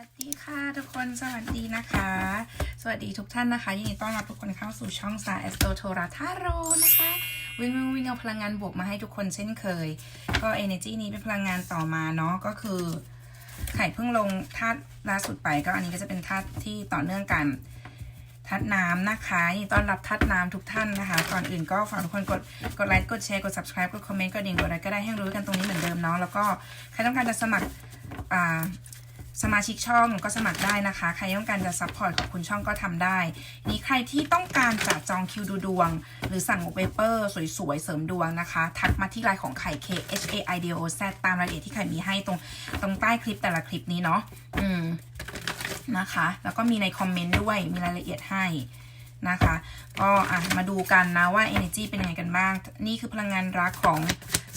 วัสดีค่ะทุกคนสวัสดีนะคะ สวัสดีทุกท่านนะคะยินดีต้อนรับทุกคนเข้าสู่ช่องซาเอสโตโทราทาโรนะคะ วิ่งวิ่งวิ่งเอาพลังงานบวกมาให้ทุกคนเช่นเคย ก็ energy นี้เป็นพลังงานต่อมาเนาะก็คือไข่เพิ่งลงธาตุล่าสุดไปก็อันนี้ก็จะเป็นธาตุที่ต่อเนื่องกันธาตุน้ำนะคะยินดีต้อนรับธาตุน้ำทุกท่านนะคะ ก่อนอื่นก็ฝากทุกคนกดกดไลค์กดแชร์กด subscribe กดคอมเมนต์กดดิ่งกดอะไรก็ได้ให้รู้กันตรงนี้เหมือนเดิมเนาะแล้วก็ใครต้องการจะสมัคร สมาชิกช่องก็สมัครได้นะคะ ใครต้องการจะซัพพอร์ตขอบคุณช่องก็ทำได้ นี่ใครที่ต้องการจะจองคิวดูดวง หรือสั่งเวเปอร์สวยๆ เสริมดวงนะคะ ทักมาที่ไลน์ของไข่ K H A I D O Z ตามรายละเอียดที่ไข่มีให้ตรงตรงใต้คลิปแต่ละคลิปนี้เนาะอืมนะคะ แล้วก็มีในคอมเมนต์ด้วยมีรายละเอียดให้นะคะก็อะมาดูกันนะว่า energy เป็นยังไงกันบ้าง นี่คือพลังงานรักของ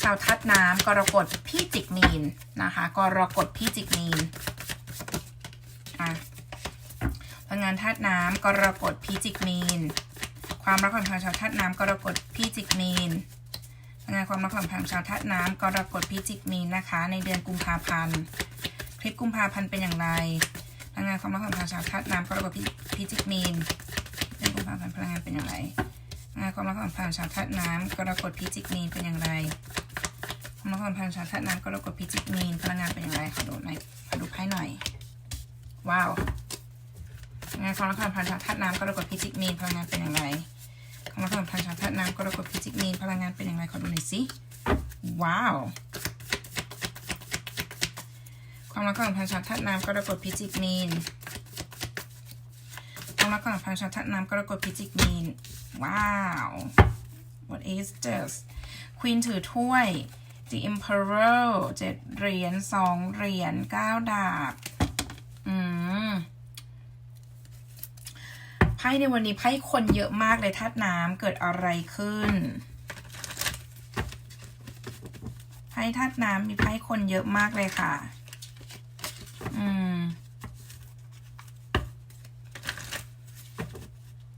ชาวทัดน้ำกรกฎพี่จิกมีนนะคะกรกฎพี่จิกมีน อะพลังงานธาตุน้ำกรกฎพิจิกมีน ความรักของทางชาวธาตุน้ำกรกฎพิจิกมีนพลังงานความรักของทางชาวธาตุน้ำกรกฎพิจิกมีนนะคะ ในเดือนกุมภาพันธ์คลิปกุมภาพันธ์เป็นอย่างไรพลังงานความรักของทางชาวธาตุน้ำกรกฎพิพิจิกมีนเดือนกุมภาพันธ์พลังงานเป็นอย่างไรพลังงานความรักของทางชาวธาตุน้ำกรกฎพิจิกมีนเป็นอย่างไรความรักของทางชาวธาตุน้ำกรกฎพิจิกมีนพลังงานเป็นอย่างไรขอดูหน่อยขอดูไพ่หน่อย ว้าวงานความรักความพันธะธาตุน้ำกรกฎพิจิกมีนพลังงานเป็นอย่างไรความรักความพันธะธาตุน้ำกรกฎพิจิกมีนพลังงานเป็นอย่างไรขอดูหน่อยสิว้าวความรักความพันธะธาตุน้ำกรกฎพิจิกมีนความรักความพันธะธาตุน้ำกรกฎพิจิกมีนว้าว what is this Queen ถือถ้วย The Emperor เจ็ดเหรียญสองเหรียญเก้าดาบ อืมไพ่ในวันนี้ไพ่คนเยอะมากเลยธาตุน้ำเกิดอะไรขึ้นไพ่ธาตุน้ำมีไพ่คนเยอะมากเลยค่ะ อืม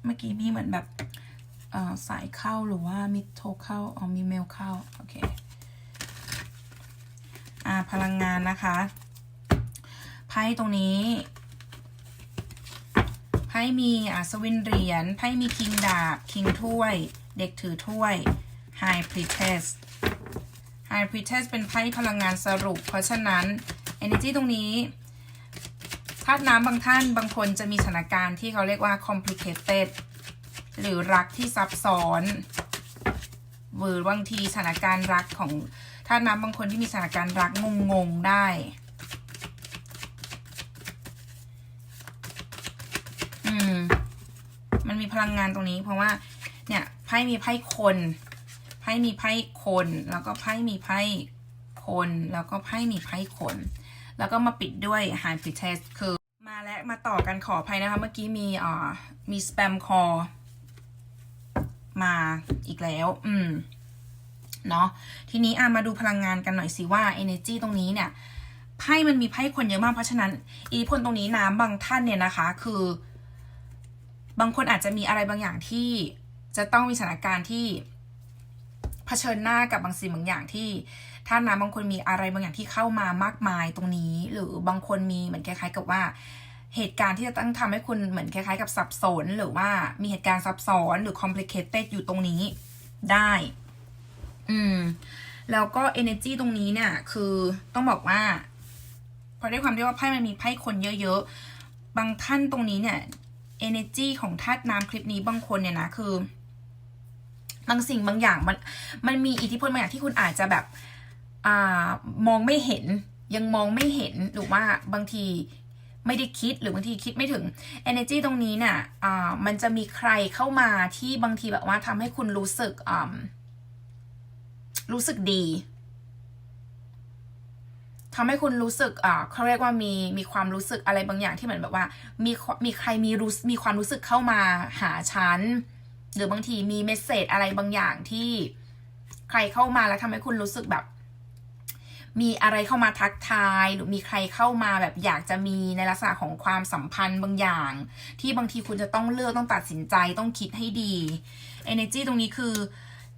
เมื่อกี้มีเหมือนแบบสายเข้าหรือว่ามีโทรเข้าอ๋อมีเมลเข้า โอเค อ่า พลังงานนะคะ พ่ตรงนี้ ไพ่มีอัศวินเหรียญ ไพ่มีคิงดาบ คิงถ้วย เด็กถือถ้วย High Priestess High Priestess เป็นไพ่พลังงานสรุป เพราะฉะนั้น energy ตรงนี้ธาตุน้ำบางท่านบางคนจะมีสถานการณ์ที่เขาเรียกว่า complicated หรือรักที่ซับซ้อนหรือบางทีสถานการณ์รักของธาตุน้ำบางคนที่มีสถานการณ์รักงงๆได้ อืม มีพลังงานตรงนี้ เพราะว่าเนี่ยไพ่มีไพ่คนไพ่มีไพ่คน แล้วก็ไพ่มีไพ่คน แล้วก็ไพ่มีไพ่คน แล้วก็มาปิดด้วยหายฟิเทสคือมาแล้วมาต่อกันขออภัยนะคะ เมื่อกี้มีอ่ามีส p ปมคอมาอีกแล้ว อืม เนาะทีนี้อะมาดูพลังงานกันหน่อยสิว่า energy ตรงนี้เนี่ยไพ่มันมีไพ่คนเยอะมากเพราะฉะนั้นอิทธิพลตรงนี้น้ำบางท่านเนี่ยนะคะ คือ บางคนอาจจะมีอะไรบางอย่างที่จะต้องมีสถานการณ์ที่เผชิญหน้ากับบางสิ่งบางอย่างที่ท่านน้ำบางคนมีอะไรบางอย่างที่เข้ามามากมายตรงนี้ หรือบางคนมีเหมือนคล้าย ๆ กับว่าเหตุการณ์ที่จะต้องทำให้คุณเหมือนคล้ายๆ กับสับสน หรือว่ามีเหตุการณ์ซับซ้อนหรือ complicated อยู่ตรงนี้ได้ อืม แล้วก็ energy ตรงนี้เนี่ย คือต้องบอกว่าเพราะด้วยความที่ว่าไพ่มันมีไพ่คนเยอะๆ บางท่านตรงนี้เนี่ย energy ของธาตุน้ำคลิปนี้บางคนเนี่ยนะคือบางสิ่งบางอย่างมันมันมีอิทธิพลบางอย่างที่คุณอาจจะแบบอ่ามองไม่เห็นยังมองไม่เห็นหรือว่าบางทีไม่ได้คิดหรือบางทีคิดไม่ถึง energy ตรงนี้เนี่ยอ่ามันจะมีใครเข้ามาที่บางทีแบบว่าทำให้คุณรู้สึกอ่ารู้สึกดี ทำให้คุณรู้สึกอ่าเขาเรียกว่ามีมีความรู้สึกอะไรบางอย่างที่เหมือนแบบว่า มีมีใครมีรู้มีความรู้สึกเข้ามาหาฉันหรือบางทีมีเมสเซจอะไรบางอย่างที่ใครเข้ามาแล้วทำให้คุณรู้สึกแบบ มีอะไรเข้ามาทักทาย หรือมีใครเข้ามาแบบอยากจะมีในลักษณะของความสัมพันธ์บางอย่าง ที่บางทีคุณจะต้องเลือกต้องตัดสินใจต้องคิดให้ดี energy ตรงนี้คือ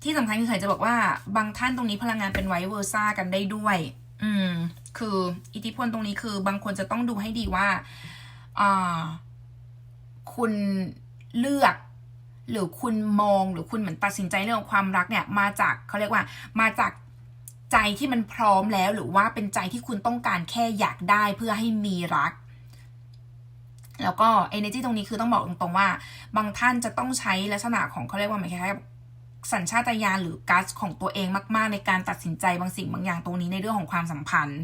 ที่สำคัญคือเคยจะบอกว่าบางท่านตรงนี้พลังงานเป็นไวเวอร์ซ่ากันได้ด้วย อืม คืออิทธิพลตรงนี้คือบางคนจะต้องดูให้ดีว่าอ่าคุณเลือก หรือคุณมองหรือคุณเหมือนตัดสินใจเรื่องของความรักเนี่ย มาจากเขาเรียกว่ามาจากใจที่มันพร้อมแล้ว หรือว่าเป็นใจที่คุณต้องการแค่อยากได้เพื่อให้มีรัก แล้วก็ energy ตรงนี้คือต้องบอกตรงๆว่า บางท่านจะต้องใช้ลักษณะของเขาเรียกว่าเหมือนคล้ายๆ สัญชาตญาณหรือกัสของตัวเองมาก ๆ ในการตัดสินใจบางสิ่งบางอย่างตรงนี้ในเรื่องของความสัมพันธ์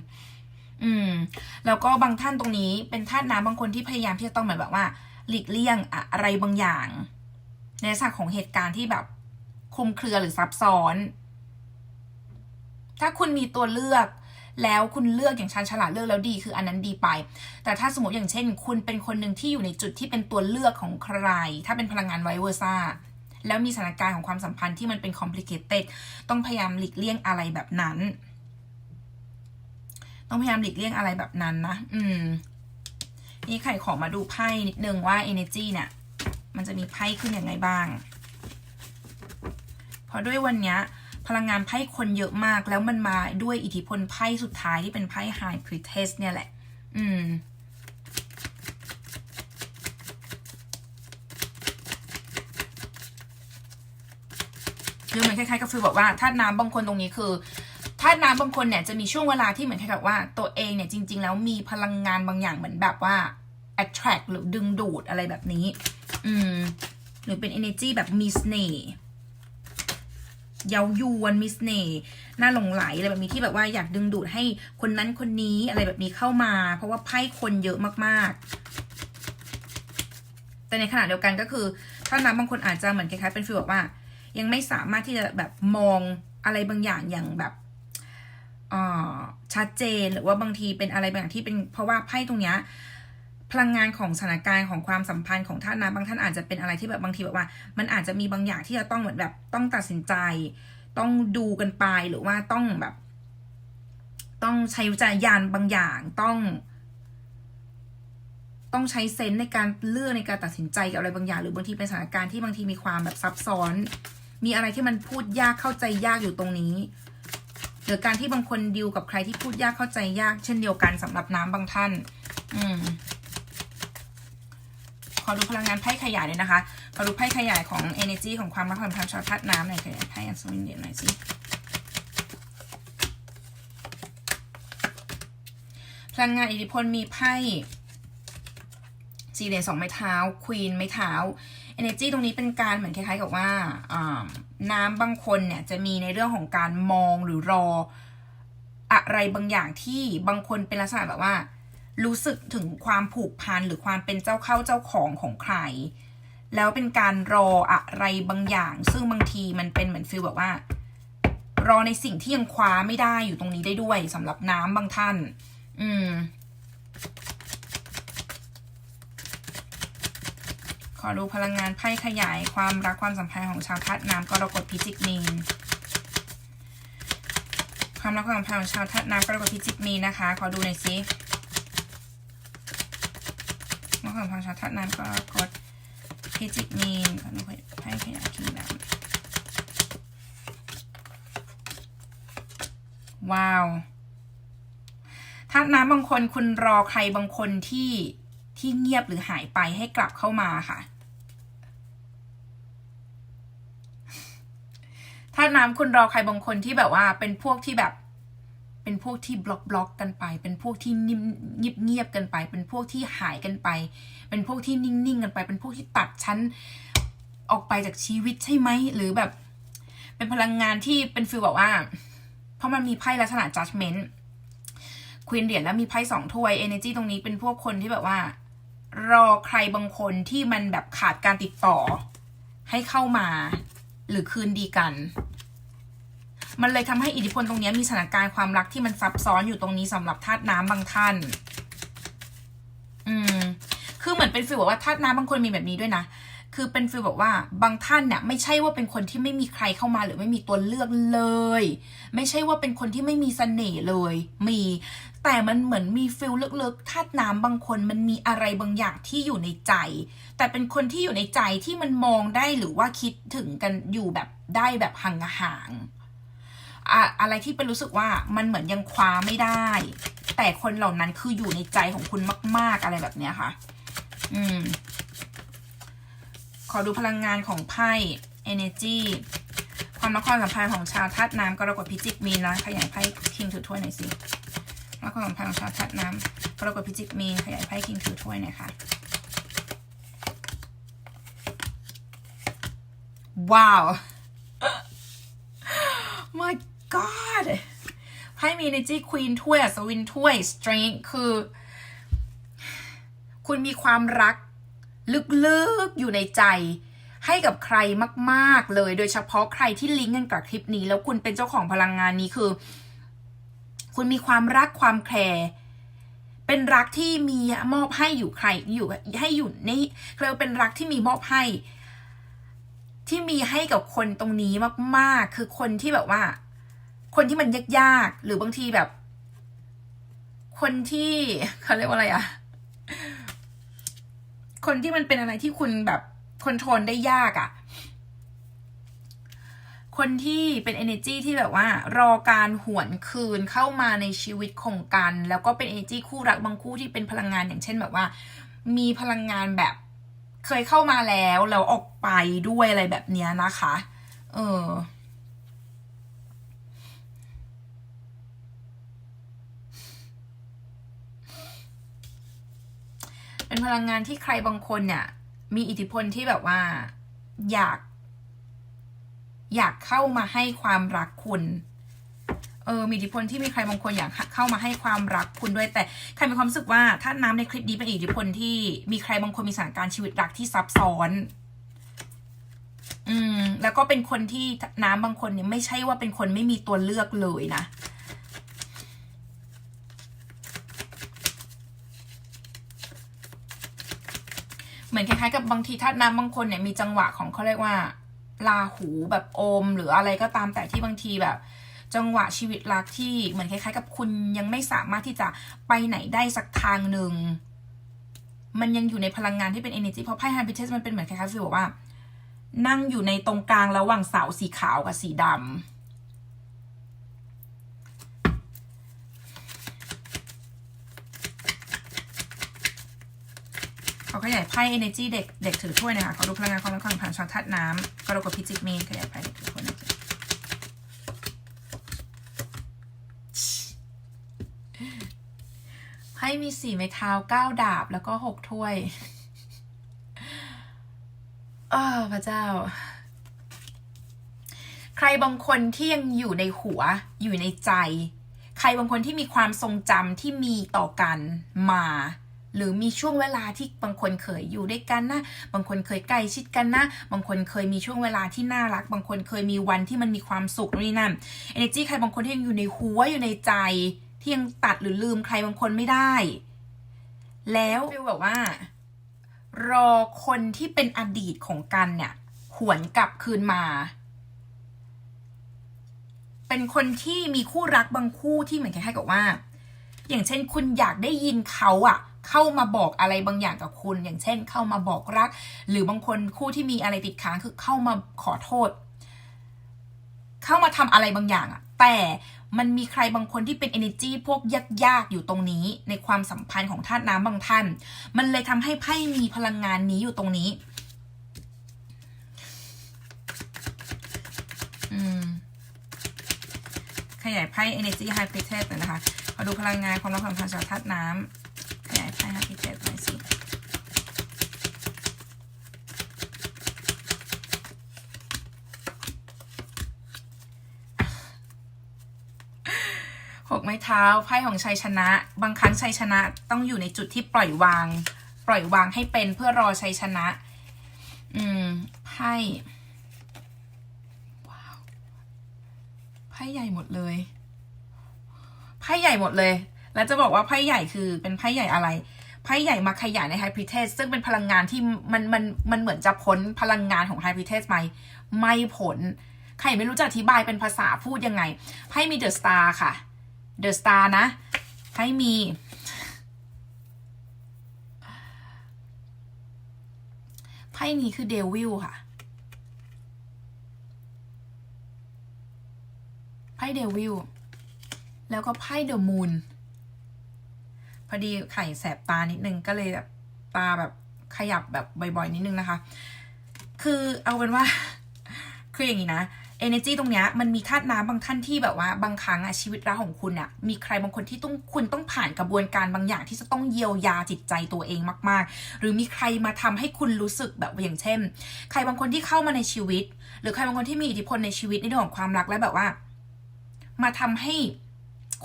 อืม แล้วก็บางท่านตรงนี้เป็นท่านน้ำบางคนที่พยายามที่จะต้องเหมือนแบบว่า หลีกเลี่ยงอะไรบางอย่าง ในลักษณะของเหตุการณ์ที่แบบคลุมเครือหรือซับซ้อน ถ้าคุณมีตัวเลือกแล้วคุณเลือกอย่างชันฉลาดเลือกแล้วดีคืออันนั้นดีไป แต่ถ้าสมมติอย่างเช่น คุณเป็นคนหนึ่งที่อยู่ในจุดที่เป็นตัวเลือกของใคร ถ้าเป็นพลังงานไวเวอร์ซ่า แล้วมีสถานการณ์ของความสัมพันธ์ที่มันเป็น complicated ต้องพยายามหลีกเลี่ยงอะไรแบบนั้น ต้องพยายามหลีกเลี่ยงอะไรแบบนั้นนะ อืม นี่ไข่ขอมาดูไพ่นิดนึงว่า energy เนี่ย มันจะมีไพ่ขึ้นยังไงบ้าง เพราะด้วยวันเนี้ยพลังงานไพ่คนเยอะมาก แล้วมันมาด้วยอิทธิพลไพ่สุดท้ายที่เป็นไพ่ High Priestess เนี่ยแหละ อืม คือเหมือนคล้ายๆกับฟิลบอกว่าธาตุน้ำบางคนตรงนี้คือธาตุน้ำบางคนเนี่ยจะมีช่วงเวลาที่เหมือนคล้ายๆกับว่า ตัวเองเนี่ยจริง ๆ แล้วมีพลังงานบางอย่างเหมือนแบบว่า attract หรือดึงดูดอะไรแบบนี้ อืม หรือเป็น energy แบบมีเสน่ห์เย้ายวนมีเสน่ห์น่าหลงไหลอะไรแบบนี้ที่แบบว่าอยากดึงดูดให้คนนั้นคนนี้อะไรแบบนี้เข้ามา เพราะว่าไพ่คนเยอะมากๆ แต่ในขณะเดียวกันก็คือ ถ้าน้ำบางคนอาจจะเหมือนคล้ายๆเป็นฟีลแบบว่า ยังไม่สามารถที่จะแบบมองอะไรบางอย่างอย่างแบบชัดเจนหรือว่าบางทีเป็นอะไรบางอย่างที่เป็นเพราะว่าไพ่ตรงเนี้ยพลังงานของสถานการณ์ของความสัมพันธ์ของท่านนะบางท่านอาจจะเป็นอะไรที่แบบบางทีแบบว่า มันอาจจะมีบางอย่างที่จะต้องเหมือนแบบต้องตัดสินใจ ต้องดูกันไปหรือว่าต้องแบบ ต้องใช้วิจารณญาณบางอย่างต้อง ต้องใช้เซนส์ในการเลือกในการตัดสินใจกับอะไรบางอย่าง หรือบางทีเป็นสถานการณ์ที่บางทีมีความแบบซับซ้อน มีอะไรที่มันพูดยากเข้าใจยากอยู่ตรงนี้ หรือการที่บางคนดิวกับใครที่พูดยากเข้าใจยาก เช่นเดียวกันสำหรับน้ำบางท่าน อืมขอดูพลังงานไพ่ขยายเลยนะคะ ขอดูไพ่ขยายของ energy ของความรักความทางชาวธาตุน้ำหน่อยขยายไพ่อัศวินเดียนหน่อยสิพลังงานอิทธิพลมีไพ่สี่เหรียญสองไม้เท้าควีนไม้เท้า energy ตรงนี้เป็นการเหมือนคล้ายๆกับว่าน้ำบางคนเนี่ยจะมีในเรื่องของการมองหรือรออะไรบางอย่างที่บางคนเป็นลักษณะแบบว่า รู้สึกถึงความผูกพันหรือความเป็นเจ้าเข้าเจ้าของของใคร แล้วเป็นการรออะไรบางอย่าง ซึ่งบางทีมันเป็นเหมือนฟีลแบบว่า รอในสิ่งที่ยังคว้าไม่ได้อยู่ตรงนี้ได้ด้วยสำหรับน้ำบางท่าน อืม ขอดูพลังงานไพ่ขยายความรักความสัมพันธ์ของชาวธาตุน้ำกรกฎพิจิกมีนความรักความสัมพันธ์ของชาวธาตุน้ำกรกฎพิจิกมีนนะคะ ขอดูหน่อยสิความสัมพันธ์ชาวธาตุน้ำกรกฎพิจิกมีนขอดูไพ่ขยายคิงดำว้าวธาตุน้ำบางคนคุณรอใครบางคนที่ ที่เงียบหรือหายไปให้กลับเข้ามาค่ะ ถ้าน้ำคุณรอใครบางคนที่แบบว่าเป็นพวกที่แบบ เป็นพวกที่บล็อกบล็อกกันไป เป็นพวกที่นิ่มเงียบเงียบกันไป เป็นพวกที่หายกันไป เป็นพวกที่นิ่งๆกันไป เป็นพวกที่ตัดชั้นออกไปจากชีวิตใช่ไหมหรือแบบ เป็นพลังงานที่เป็นฟีลแบบว่า เพราะมันมีไพ่ลักษณะ judgment ควีนเหรียญแล้วมีไพ่สองถ้วย energy ตรงนี้เป็นพวกคนที่แบบว่า รอใครบางคนที่มันแบบขาดการติดต่อ ให้เข้ามาหรือคืนดีกัน มันเลยทำให้อิทธิพลตรงนี้มีสถานการณ์ความรักที่มันซับซ้อนอยู่ตรงนี้สำหรับธาตุน้ำบางท่าน อืม คือเหมือนเป็นฟีลแบบว่าธาตุน้ำบางคนมีแบบนี้ด้วยนะ คือเป็นฟีลแบบว่าบางท่านเนี่ยไม่ใช่ว่าเป็นคนที่ไม่มีใครเข้ามาหรือไม่มีตัวเลือกเลย ไม่ใช่ว่าเป็นคนที่ไม่มีเสน่ห์เลย มี แต่มันเหมือนมีฟิลลึกๆธาตุน้ำบางคนมันมีอะไรบางอย่างที่อยู่ในใจ แต่เป็นคนที่อยู่ในใจที่มันมองได้หรือว่าคิดถึงกันอยู่แบบได้แบบห่างๆอะอะไรที่เป็นรู้สึกว่ามันเหมือนยังคว้าไม่ได้ แต่คนเหล่านั้นคืออยู่ในใจของคุณมาก ๆอะไรแบบเนี้ยค่ะ อืม ขอดูพลังงานของไพ่ energy ความรักความสัมพันธ์ของชาวธาตุน้ำกรกฎพิจิกมีนนะขยายไพ่คิงถือถ้วยหน่อยสิ รักความสัมพันธ์ของชาวธาตุน้ำกรกฎพิจิกมีขยายไพ่คิงถือถ้วยหน่อยค่ะว้าว my god ไพ่มี energy queen ถ้วยอัศวินถ้วย strength คือ คุณมีความรัก ลึกๆ อยู่ในใจ ให้กับใครมาก ๆ เลย โดยเฉพาะใครที่ลิงก์กันกับคลิปนี้ แล้วคุณเป็นเจ้าของพลังงานนี้คือ คุณมีความรักความแคร์เป็นรักที่มีมอบให้อยู่ใครอยู่ให้อยู่ในเรียกว่าเป็นรักที่มีมอบให้ ที่มีให้กับคนตรงนี้มากๆ คือคนที่แบบว่า คนที่มันยากๆ หรือบางทีแบบ คนที่เขาเรียกว่าอะไรอะคนที่มันเป็นอะไรที่คุณแบบคอนโทรลได้ยากอะ่ะ คนที่เป็น energy ที่แบบว่ารอการหวนคืนเข้ามาในชีวิตของกัน แล้วก็เป็น energy คู่รักบางคู่ที่เป็นพลังงานอย่างเช่นแบบว่า มีพลังงานแบบเคยเข้ามาแล้วแล้วออกไปด้วยอะไรแบบเนี้ยนะคะ เออเป็นพลังงานที่ใครบางคนเนี่ย มีอิทธิพลที่แบบว่า อยาก อยากเข้ามาให้ความรักคุณ เออ มีอิทธิพลที่มีใครบางคนอยากเข้ามาให้ความรักคุณด้วย แต่ใครมีความรู้สึกว่าถ้าน้ำในคลิปนี้เป็นอิทธิพลที่มีใครบางคนมีสถานการณ์ชีวิตรักที่ซับซ้อน อืม แล้วก็เป็นคนที่น้ำบางคนเนี่ยไม่ใช่ว่าเป็นคนไม่มีตัวเลือกเลยนะเหมือนคล้ายๆกับบางทีถ้าน้ำบางคนเนี่ยมีจังหวะของเขาเรียกว่า ลาหูแบบโอม หรืออะไรก็ตามแต่ที่บางทีแบบ จังหวะชีวิตรักที่เหมือนคล้ายๆ กับคุณยังไม่สามารถที่จะไปไหนได้สักทางหนึ่งมันยังอยู่ในพลังงานที่เป็น energy เพราะไพ่ฮันพิเทสมันเป็นเหมือนคล้ายๆฟีลบอกว่า นั่งอยู่ในตรงกลางระหว่างเสาสีขาวกับสีดำ ขยายไพ่ energy เด็กเด็กถือถ้วยนะคะเขาดูพลังงานความรักความผ่านชาวธาตุน้ำกรกฎพิจิกมีนขยายไพ่เด็กถือถ้วยหนะคะไพ่มีสี่ไม้เท้าเก้าดาบแล้วก็หกถ้วยอ้าพระเจ้า ใครบางคนที่ยังอยู่ในหัวอยู่ในใจ ใครบางคนที่มีความทรงจำที่มีต่อกันมา หรือมีช่วงเวลาที่บางคนเคยอยู่ด้วยกันนะ บางคนเคยใกล้ชิดกันนะ บางคนเคยมีช่วงเวลาที่น่ารัก บางคนเคยมีวันที่มันมีความสุขนู่นนี่นั่น energy ใครบางคนที่ยังอยู่ในหัวอยู่ในใจ ที่ยังตัดหรือลืมใครบางคนไม่ได้ แล้วฟิลแบบว่า รอคนที่เป็นอดีตของกันเนี่ย หวนกลับคืนมา เป็นคนที่มีคู่รักบางคู่ที่เหมือนคล้ายๆกับว่า อย่างเช่นคุณอยากได้ยินเขาอะ เข้ามาบอกอะไรบางอย่างกับคุณ อย่างเช่น เข้ามาบอกรัก หรือบางคนคู่ที่มีอะไรติดค้างคือเข้ามาขอโทษ เข้ามาทำอะไรบางอย่างอะแต่มันมีใครบางคนที่เป็น energy พวกยากๆอยู่ตรงนี้ ในความสัมพันธ์ของธาตุน้ำบางท่าน มันเลยทำให้ไพ่มีพลังงานนี้อยู่ตรงนี้ขยายไพ่ energy high priestess หน่อยนะคะมาดูพลังงานความรักความสัมพันธ์จากธาตุน้ำ ขยายไพ่ high priestess หน่อยสิหกไม้เท้าไพ่ของชัยชนะ บางครั้งชัยชนะต้องอยู่ในจุดที่ปล่อยวาง ปล่อยวางให้เป็นเพื่อรอชัยชนะ อืมไพ่ว้าวไพ่ใหญ่หมดเลยไพ่ใหญ่หมดเลย แล้วจะบอกว่าไพ่ใหญ่คือเป็นไพ่ใหญ่อะไรไพ่ใหญ่มาขยายในไฮพ r เทสซึ่งเป็นพลังงานที่มันมันมันเหมือนจะพ้นพลังงานของไฮพ r เทสไหมไม่ผลใครไม่รู้จะอธิบายเป็นภาษาพูดยังไงไพ่มีเดอะสตาร์ค่ะเดอะสตาร์นะให้มีไพ่นี้คือเดวิลค่ะไพ่เดวิลแล้วก็ไพ่เดอะมูน พอดีไข่แสบตานิดนึงก็เลยแบบตาแบบขยับแบบบ่อยๆนิดนึงนะคะ คือเอาเป็นว่า คืออย่างนี้นะ energy ตรงเนี้ยมันมีธาตุน้ำบางท่านที่แบบว่าบางครั้งอะชีวิตรักของคุณอะมีใครบางคนที่ต้องคุณต้องผ่านกระบวนการบางอย่างที่จะต้องเยียวยาจิตใจตัวเองมาก ๆ หรือมีใครมาทำให้คุณรู้สึกแบบอย่างเช่น ใครบางคนที่เข้ามาในชีวิต หรือใครบางคนที่มีอิทธิพลในชีวิตในเรื่องของความรักและแบบว่า มาทำให้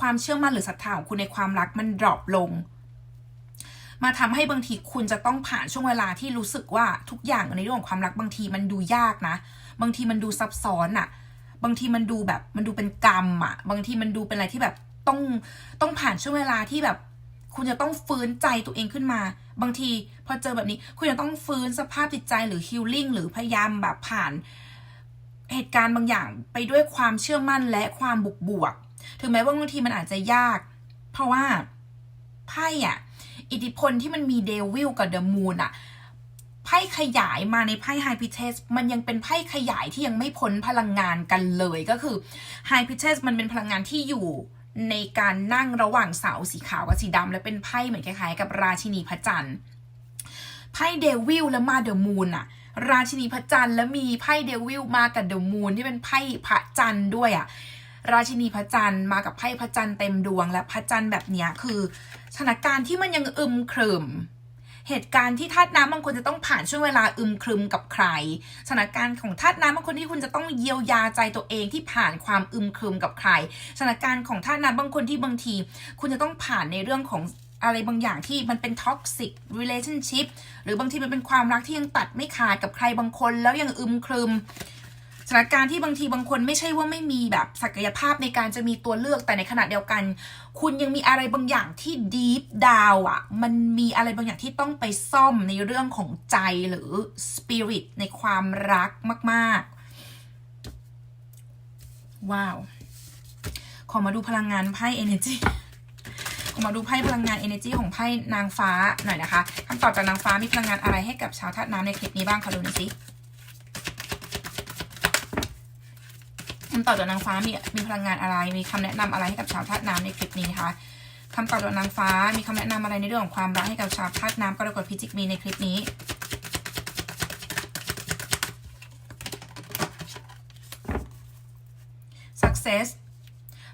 ความเชื่อมั่นหรือศรัทธาของคุณในความรักมันดรอปลง มาทำให้บางทีคุณจะต้องผ่านช่วงเวลาที่รู้สึกว่าทุกอย่างในเรื่องของความรักบางทีมันดูยากนะ บางทีมันดูซับซ้อนอะบางทีมันดูแบบมันดูเป็นกรรมอะบางทีมันดูเป็นอะไรที่แบบต้องต้องผ่านช่วงเวลาที่แบบ คุณจะต้องฟื้นใจตัวเองขึ้นมา บางทีพอเจอแบบนี้ คุณจะต้องฟื้นสภาพจิตใจหรือฮิลลิ่งหรือพยายามแบบผ่านเหตุการณ์บางอย่างไปด้วยความเชื่อมั่นและความบุกบวก ถึงแม้ว่าบางทีมันอาจจะยาก เพราะว่าไพ่อะอิทธิพลที่มันมีเดวิลกับเดอะมูนอะไพ่ขยายมาในไพ่ไฮพิเทสมันยังเป็นไพ่ขยายที่ยังไม่พ้นพลังงานกันเลยก็คือไฮพิเทสมันเป็นพลังงานที่อยู่ในการนั่งระหว่างเสาสีขาวกับสีดำและเป็นไพ่เหมือนคล้ายๆ กับราชินีพระจันทร์ไพ่เดวิลแล้วมาเดอะมูนอะราชินีพระจันทร์แล้วมีไพ่เดวิลมากับเดอะมูนที่เป็นไพ่พระจันทร์ด้วยอะ ราชินีพระจันทร์มากับไพ่พระจันทร์เต็มดวงและพระจันทร์แบบนี้คือสถานการณ์ที่มันยังอึมครึม เหตุการณ์ที่ธาตุน้ำบางคนจะต้องผ่านช่วงเวลาอึมครึมกับใครสถานการณ์ของธาตุน้ำบางคนที่คุณจะต้องเยียวยาใจตัวเองที่ผ่านความอึมครึมกับใครสถานการณ์ของธาตุน้ำบางคนที่บางที คุณจะต้องผ่านในเรื่องของอะไรบางอย่างที่มันเป็น toxic relationship หรือบางทีมันเป็นความรักที่ยังตัดไม่ขาดกับใครบางคน แล้วยังอึมครึม สถานการณ์ที่บางทีบางคนไม่ใช่ว่าไม่มีแบบศักยภาพในการจะมีตัวเลือกแต่ในขณะเดียวกัน คุณยังมีอะไรบางอย่างที่ deep down อะมันมีอะไรบางอย่างที่ต้องไปซ่อมในเรื่องของใจหรือ spirit ในความรักมาก ๆ ว้าว ขอมาดูพลังงานไพ่ energy ขอมาดูไพ่พลังงาน energy ของไพ่นางฟ้าหน่อยนะคะคำตอบจากนางฟ้ามีพลังงานอะไรให้กับชาวธาตุน้ำในคลิปนี้บ้างคะดูหน่อยสิ คำตอบจากนางฟ้ามีมีพลังงานอะไร มีคำแนะนำอะไรให้กับชาวธาตุน้ำในคลิปนี้คะคำตอบจากนางฟ้ามีคำแนะนำอะไรในเรื่องของความรักให้กับชาวธาตุน้ำกรกฎพิจิกมีในคลิปนี้ success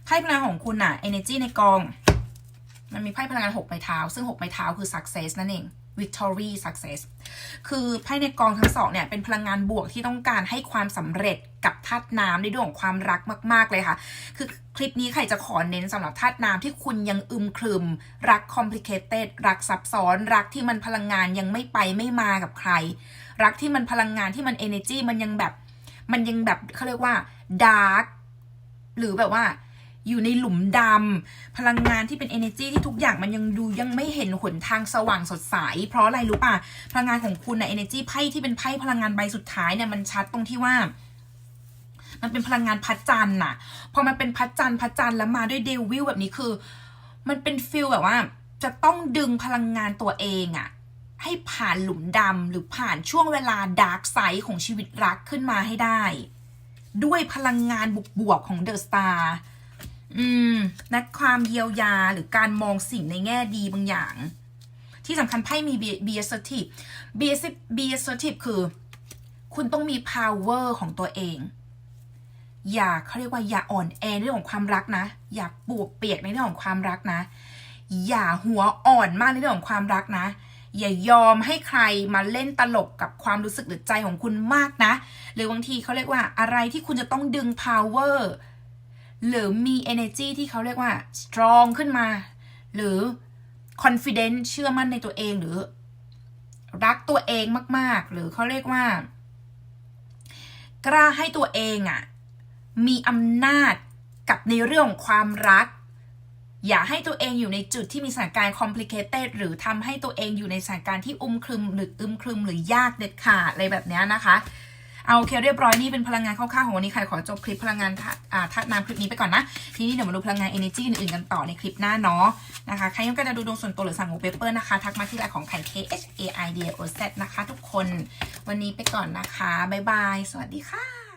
ไพ่พลังของคุณอะ energy ในกอง มันมีไพ่พลังงานหกไม้เท้า ซึ่งหกไม้เท้าคือ success นั่นเอง victory success คือไพ่ในกองทั้งสองเนี่ยเป็นพลังงานบวกที่ต้องการให้ความสำเร็จ กับธาตุน้ำในเรื่องของความรักมาก ๆ เลยค่ะ คือคลิปนี้ใครจะขอเน้นสำหรับธาตุน้ำที่คุณยังอึมครึม รัก complicated รักซับซ้อน รักที่มันพลังงานยังไม่ไปไม่มากับใคร รักที่มันพลังงานที่มัน energy มันยังแบบ มันยังแบบเขาเรียกว่า dark หรือแบบว่าอยู่ในหลุมดำพลังงานที่เป็น energy ที่ทุกอย่างมันยังดูยังไม่เห็นหนทางสว่างสดใส เพราะอะไรรู้ป่ะ พลังงานของคุณนะ energy ไพ่ที่เป็นไพ่พลังงานใบสุดท้ายเนี่ยมันชัดตรงที่ว่า มันเป็นพลังงานพัดจันทร์น่ะ พอมันเป็นพัดจันทร์พัดจันทร์แล้วมาด้วยเดวิลแบบนี้คือ มันเป็นฟิลแบบว่า จะต้องดึงพลังงานตัวเองอะให้ผ่านหลุมดำหรือผ่านช่วงเวลาดาร์กไซด์ของชีวิตรักขึ้นมาให้ได้ ด้วยพลังงานบวกๆของเดอะสตาร์อืมและความเยียวยาหรือการมองสิ่งในแง่ดีบางอย่าง ที่สำคัญไพ่มี be assertive be assertive be assertive คือ คุณต้องมี power ของตัวเอง อย่าเขาเรียกว่าอย่าอ่อนแอในเรื่องของความรักนะ อย่าปวกเปียกในเรื่องของความรักนะ อย่าหัวอ่อนมากในเรื่องของความรักนะ อย่ายอมให้ใครมาเล่นตลกกับความรู้สึกหรือใจของคุณมากนะ หรือบางทีเขาเรียกว่าอะไรที่คุณจะต้องดึง power หรือมี energy ที่เขาเรียกว่า strong ขึ้นมา หรือ confident เชื่อมั่นในตัวเองหรือ รักตัวเองมาก ๆ หรือเขาเรียกว่า กล้าให้ตัวเองอะ่ะ มีอำนาจกับในเรื่องของความรัก อย่าให้ตัวเองอยู่ในจุดที่มีสถานการณ์ complicated หรือทำให้ตัวเองอยู่ในสถานการณ์ที่อุ้มครึมหรืออึมครึมหรือยากเด็ดขาดอะไรแบบนี้นะคะเอาโอเคเรียบร้อยนี่เป็นพลังงานคร่าวๆของวันนี้ใครขอจบคลิปพลังงานธาตุอ่าธาตุน้ำคลิปนี้ไปก่อนนะ ทีนี้เดี๋ยวมาดูพลังงาน energy อื่นๆกันต่อในคลิปหน้าเนาะนะคะใครยังก็จะดูดวงส่วนตัวหรือสั่งโอเปเปอร์นะคะ ทักมาที่ไลน์ของไข่ K H A I D O Z นะคะ ทุกคนวันนี้ไปก่อนนะคะ บ๊ายบาย สวัสดีค่ะ